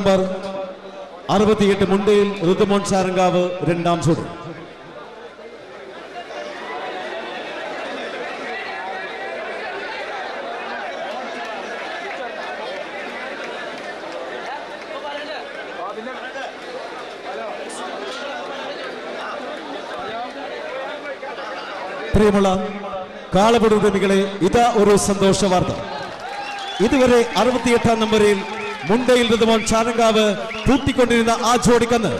Number അറുപത്തിയെട്ട് മുണ്ടയിൽ ഋതുമോൻ സാരങ്കാവ് രണ്ടാം ചൂട് പ്രിയമുള്ള കാളപടി പ്രേമികളെ ഇതാ ഒരു സന്തോഷ വാർത്ത. ഇതുവരെ അറുപത്തിയെട്ടാം നമ്പറിൽ മുണ്ടയിൽ ഋതുമോൻ ചാനങ്കാവ് കൂട്ടിക്കൊണ്ടിരുന്ന ആ ജോഡിക്കന്ന്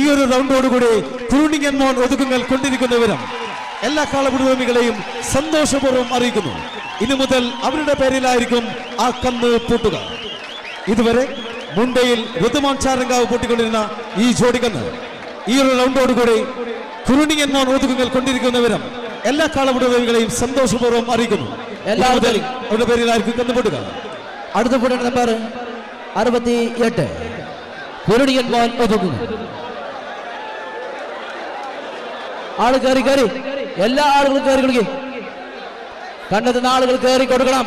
ഈ ഒരു റൗണ്ടോടുകൂടി കുരുണിങ്ങൻ മോൻ ഒതുക്കുങ്ങൾ കൊണ്ടിരിക്കുന്ന വിവരം എല്ലാ കാളപുരോമികളെയും സന്തോഷപൂർവം അറിയിക്കുന്നു. ഇനി മുതൽ അവരുടെ പേരിലായിരിക്കും ആ കന്ന് പൂട്ടുക. ഇതുവരെ മുണ്ടയിൽ ഋതുമോൻ ചാരങ്കാവ് പൂട്ടിക്കൊണ്ടിരുന്ന ഈ ജോഡിക്കന്ന് ഈ ഒരു റൗണ്ടോടുകൂടി കുരുണിങ്ങൻ മോൻ ഒതുക്കുങ്ങൾ കൊണ്ടിരിക്കുന്ന വിവരം എല്ലാ കാളപുരോമികളെയും സന്തോഷപൂർവം അറിയിക്കുന്നു. മുതൽ അവരുടെ പേരിലായിരിക്കും കന്ന് പൂട്ടുക. അടുത്ത കൂടെ നമ്പർ അറുപത്തി എട്ട് കുരുടിയൻ മോൻ ഒതുങ്ങുന്നു. ആൾ കയറി കയറി എല്ലാ ആളുകളും കയറി കൊടുക്കും. കണ്ടെത്തുന്ന ആളുകൾ കയറി കൊടുക്കണം.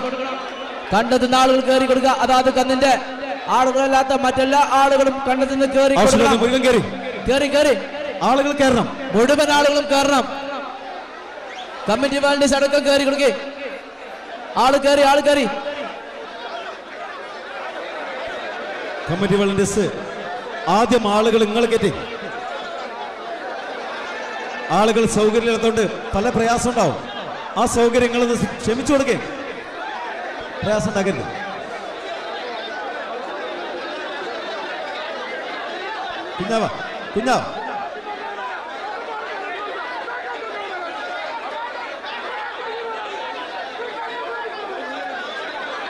കണ്ടെത്തുന്ന ആളുകൾ കയറി കൊടുക്കുക. അതാത് കന്നിന്റെ ആളുകളല്ലാത്ത മറ്റെല്ലാ ആളുകളും കണ്ടെത്തുന്ന കയറി കയറി കയറി കയറി ആളുകൾ കയറണം മുഴുവൻ ആളുകളും കയറണം കമ്മിറ്റി വാലന്റീസ് അടക്കം കയറി കൊടുക്കേ. ആൾ കയറി ആൾ കയറി കമ്മിറ്റി വളണ്ടിയേഴ്സ് ആദ്യം ആളുകൾ നിങ്ങൾ കയറ്റി ആളുകൾ സൗകര്യമില്ലാത്തതുകൊണ്ട് പല പ്രയാസം ഉണ്ടാവും. ആ സൗകര്യങ്ങൾ ഒന്ന് ക്ഷമിച്ചു കൊടുക്കേ. പ്രയാസം ഉണ്ടാക്കരുത്. കുഞ്ഞാവാ കുഞ്ഞാവാ.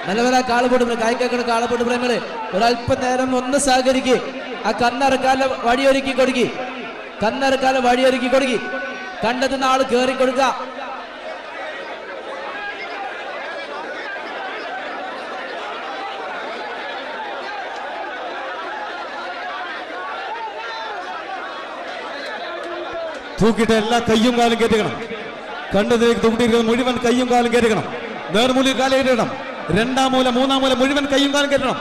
നല്ല നല്ല കാളപ്പൊട്ട് കായ്ക്കാക്കുന്ന കാളപ്പൊട്ട് ഒരല്പനേരം ഒരല്പം നേരം ഒന്ന് സഹകരിക്ക്. ആ കണ്ണറക്കാല വഴിയൊരുക്കി കൊടുക്കി. കണ്ണറക്കാല വഴിയൊരുക്കി കൊടുക്കി. കണ്ടെത്തുന്ന ആൾ കയറി കൊടുക്ക തൂക്കിയിട്ട് എല്ലാ കയ്യും കാലും കയറ്റിക്കണം. കണ്ടതിലേക്ക് തൂക്കിയിരിക്കുന്ന മുഴുവൻ കയ്യും കാലും കയറ്റിക്കണം. നേർമൂലി കാലം കയറ്റണം രണ്ടാം മൂല മൂന്നാം മൂല മുഴുവൻ കയ്യും കാലും കയറ്റണം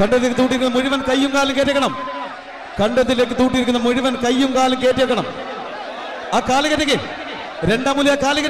കണ്ടത്തിലേക്ക് തൂട്ടിയിരിക്കുന്ന മുഴുവൻ കയ്യും കാലും കയറ്റണം കണ്ടത്തിലേക്ക് തൂട്ടിയിരിക്കുന്ന മുഴുവൻ കയ്യും കാലും കയറ്റേക്കണം. ആ കാൽ കയറ്റേ രണ്ടാം മൂല കാൽ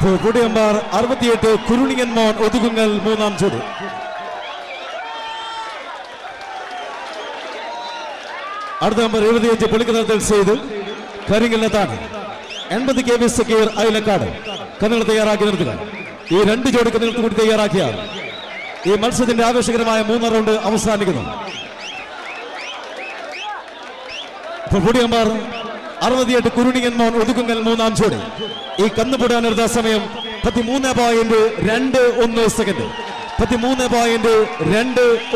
കുടിയമ്പാർ അറുപത്തിയെട്ട് കുരുണിയൻ മോൻ ഒതുകുങ്ങൽ മൂന്നാം ചൂട് അടുത്ത നമ്പർ എഴുപത്തിയഞ്ച് പുളിക്കുന്നതിൽ ചെയ്ത് കരിങ്കലിനെത്താണ് എൺപത് കെ വി സക്കീർ അയലക്കാട്. കന്നുകൾ തയ്യാറാക്കി നിർത്തുക. ഈ രണ്ട് ജോഡി കന്നുകൾക്ക് കൂടി തയ്യാറാക്കിയാൽ ഈ മത്സരത്തിന്റെ ആവേശകരമായ മൂന്നാം റൗണ്ട് അവസാനിക്കുന്നു. ഇപ്പോൾ കുടിയമ്പാർ അറുപത്തിയെട്ട് കുരുണിയൻ മോൻ ഒതുക്കുങ്ങൽ മൂന്നാം ജോഡി. ഈ കന്നുപൂടാൻ എടുത്ത സമയം പതിമൂന്ന് പോയിന്റ് രണ്ട് ഒന്ന് സെക്കൻഡ് പതിമൂന്ന് പോയിന്റ് രണ്ട്